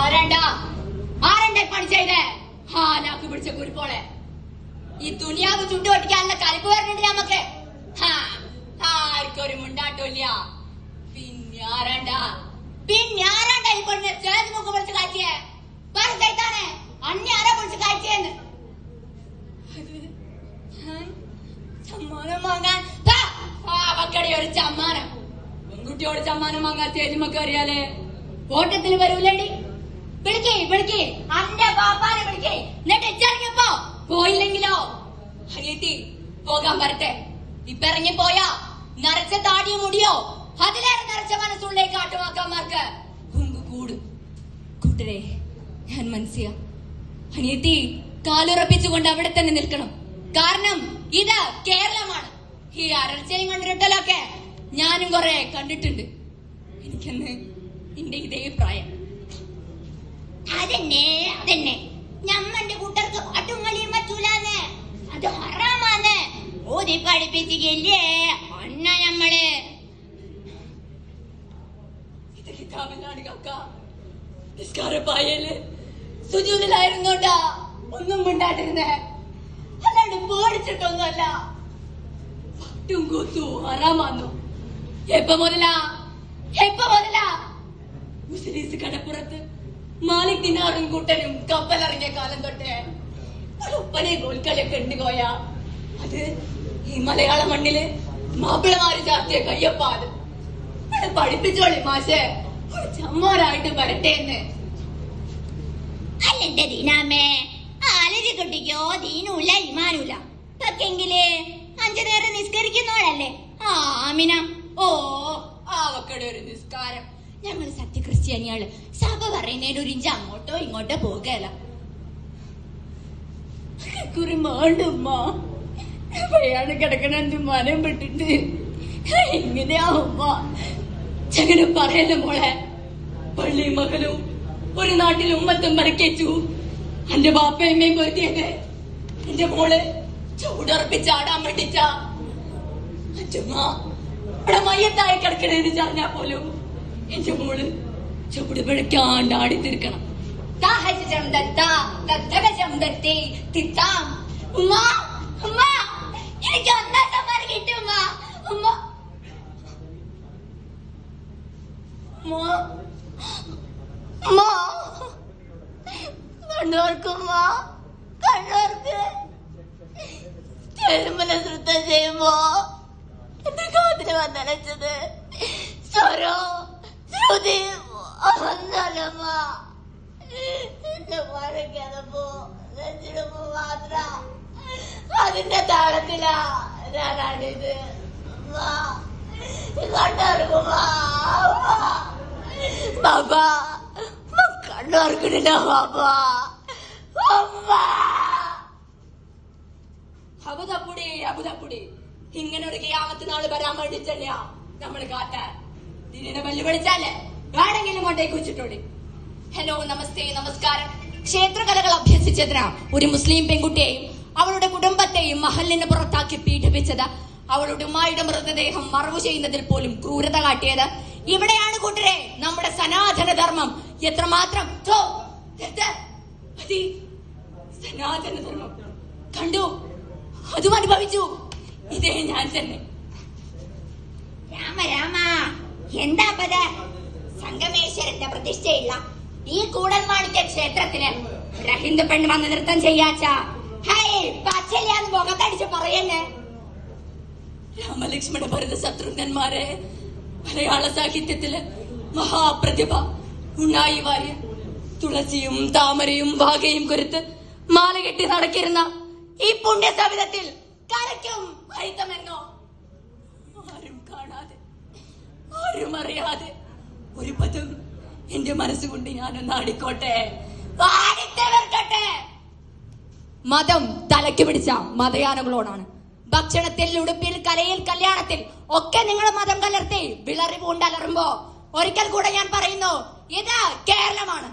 ആരാണ്ടാ? ആരണ്ടേ പണി ചെയ്തേ? പിടിച്ച കുരിപ്പോളെ. ഈ തുണിയാവ് ചുണ്ടു പൊട്ടിക്കാനുള്ള കലിപ്പ് വരുന്നുണ്ട് നമുക്ക് ആർക്കൊരു മുണ്ടാട്ടില്ല പിന്നെ ആരാണ്ടാ? പിന്നെ ആരാണ്ടാ ഈ പെണ്ണ് ചേർന്ന് മുഖം വിളിച്ച് കാറ്റിയേ പറഞ്ഞാണ് അന്യ ആരാ വിളിച്ച് കാറ്റിയെന്ന് അത് വാങ്ങാൻ. പാവക്കടി ഒരു ചമ്മാനം. പെൺകുട്ടിയോട് സമ്മാനം വാങ്ങാൻ തേരുമൊക്കെ അറിയാലേ. ഓട്ടത്തിൽ വരൂലണ്ടി വിളിക്കേ വിളിക്കേ. അന്റെ പാപ്പാനെ വിളിക്കേ. എന്നിട്ട് ഇച്ചിറങ്ങിയപ്പോ പോയില്ലെങ്കിലോ? അനിയത്തി പോകാൻ വരട്ടെ. ഇപ്പൊ പോയാ നരച്ച താടിയോ മുടിയോ? അതിലേറെ നരച്ച മനസ്സുള്ളേ കാട്ടുവാക്കാന്മാർക്ക് ഹുങ്ക് കൂടും. കൂട്ടരെ ഞാൻ മനസ്സിയ അനിയത്തി കാലുറപ്പിച്ചുകൊണ്ട് അവിടെ തന്നെ നിൽക്കണം. കാരണം ഇത് കേരളമാണ്. ഈ അരൾച്ചയും കണ്ടിട്ടല്ലോ ഒക്കെ. ഞാനും കുറെ കണ്ടിട്ടുണ്ട്. എനിക്കന്ന് എന്റെ ഇതേ പ്രായം. അതന്നെ അതന്നെ. ഞമ്മന്റെ കൂട്ടർക്ക് പാട്ടും കളിയും പറ്റൂലെന്ന്. അത് ഹറാമാന്ന്. ഓതി പഠിപ്പിച്ചില്ലേ അന്ന ഞമ്മൾ. ഇത് കിതാബിലാണ് കക്ക നിസ്കാരപ്പായൽ സുജൂതിലായിരുന്നോണ്ടാ ഒന്നും മിണ്ടാണ്ടിരുന്നേ അല്ലാണ്ട് പേടിച്ചിട്ടൊന്നുമല്ല. പാട്ടും കൂത്തു ഹറാമാന്നു. എപ്പ മുതലാ? എപ്പ മുതലാ? മുസ്ലിസ് കടപ്പുറത്ത് മാലിക് ദിനാറും കൂട്ടനും കപ്പലിറങ്ങിയ കാലം തൊട്ടേ ഒപ്പനെ ഗോൽക്കളിയൊക്കെ ഉണ്ട് കോയ അത് ഈ മലയാള മണ്ണിൽ മാപ്പിളമാര് ചാർത്തിയ കയ്യപ്പാത് പഠിപ്പിച്ചോളി മാഷെ. ചമ്മോരായിട്ട് വരട്ടെ എന്ന് അല്ലെന്റെ ദീനാമേ ആലരി കുട്ടിക്കോ ദീനുല്ല ഇമാനുല്ല പക്ഷെങ്കിൽ അഞ്ചു നേരം നിസ്കരിക്കുന്നോളല്ലേ? ആമിന. ഓ ആവക്കടെ ഒരു നിസ്കാരം. ഞങ്ങൾ സത്യക്രിസ്ത്യാനികൾ. സഭ പറയുന്നതിന് ഒരു ഇഞ്ച് അങ്ങോട്ടോ ഇങ്ങോട്ടോ പോകല. കുറി മാണ്ടുമ്മ എവിടെയാണ് കിടക്കണ എന്റെ മനം പെട്ടിട്ട് എങ്ങനെയാ ഉമ്മ? ചങ്ങനെ പറയല്ല മോളെ? പള്ളി മകനും ഒരു നാട്ടിൽ ഉമ്മത്തും മരക്കേച്ചു എന്റെ ബാപ്പയമ്മയും പൊരുത്തിയത് എന്റെ മോൾ ചൂടുറപ്പിച്ചാടാൻ വേണ്ടിച്ചാ അച്ഛമ്മ ഇവിടെ മയ്യത്തായി കിടക്കണേന്ന് ചാഞ്ഞാ പോലും. എന്റെ മോൾ ചുവട് പിഴയ്ക്കാണ്ട് ആടി തീർക്കണം ദാഹജം ദത്തേ, തിത്താം. ഉമ്മ, ഉമ്മ, എനിക്ക് ഒന്നാം സമ്മാനം കിട്ടി ഉമ്മ. ഉമ്മ. ഉമ്മ. ഉമ്മ. കണ്ണോർക്കുമ്മ കണ്ണോർക്ക് ചെരുമ്പല നൃത്തം ചെയ്യുമ്പോ എന്റെ കാതിൽ വന്നലച്ചത് സ്വരോ ശ്രുതി ഒന്നല്ലമ്മ എന്റെ മഴക്കതപ്പോ നെഞ്ചിടുമ്പോ മാത്ര. അതിന്റെ താളത്തിലാ ഞാനാണിത്. ബാബ. കണ്ടോർക്കണില്ല ബാബ. അബുദപ്പുടി അബുദപ്പുടി ഇങ്ങനെ ഒരു ക്യാമത്ത് നാൾ വരാൻ വേണ്ടി തന്നെയാ നമ്മൾ കാട്ടാൻ. ഇതിനെ വെല്ലുവിളിച്ചാലേ വേണമെങ്കിലും കൊണ്ടേക്ക് വെച്ചിട്ടോടി ഹലോ നമസ്തേ നമസ്കാരം. ക്ഷേത്രകലകൾ അഭ്യസിച്ചതിനാ ഒരു മുസ്ലിം പെൺകുട്ടിയെയും അവളുടെ കുടുംബത്തെയും മഹലിന് പുറത്താക്കി പീഡിപ്പിച്ചത്. അവളുടെ ഉമ്മായുടെ മൃതദേഹം മറവ് ചെയ്യുന്നതിൽ പോലും ക്രൂരത കാട്ടിയത്. ഇവിടെയാണ് കൂട്ടരെ നമ്മുടെ സനാതന ധർമ്മം എത്രമാത്രം സനാതന ധർമ്മം കണ്ടു? അതും അനുഭവിച്ചു. ഇതേ ഞാൻ തന്നെ. എന്താ പത് സംഗമേശ്വരന്റെ പ്രതിഷ്ഠയില്ല. ഈ കൂടൽമാണിക്യ ക്ഷേത്രത്തിൽ ഒരു ഹിന്ദു പെണ്ണ് വന്ന് നൃത്തം ചെയ്യാച്ച. ഹൈ മുഖത്തടിച്ച് പറയുന്നേ. രാമലക്ഷ്മണ ഭരത ശത്രുഘ്നന്മാരെ മലയാള സാഹിത്യത്തിൽ മഹാപ്രതിഭ ഉണ്ണായി വാര്യ തുളസിയും താമരയും വാകയും കുരുത്ത് മാല കെട്ടി നടക്കിരുന്ന ഈ പുണ്യ സവിധത്തിൽ എന്റെ മനസ്സുകൊണ്ട് ഞാനൊന്ന് ആടിക്കോട്ടെ? മതം തലയ്ക്ക് പിടിച്ച മതയാനകളോടാണ് ഭക്ഷണത്തിൽ ഉടുപ്പിൽ കലയിൽ കല്യാണത്തിൽ ഒക്കെ നിങ്ങൾ മതം കലർത്തി വിളറി പൂണ്ടലറുമ്പോ ഒരിക്കൽ കൂടെ ഞാൻ പറയുന്നു ഇത് കേരളമാണ്.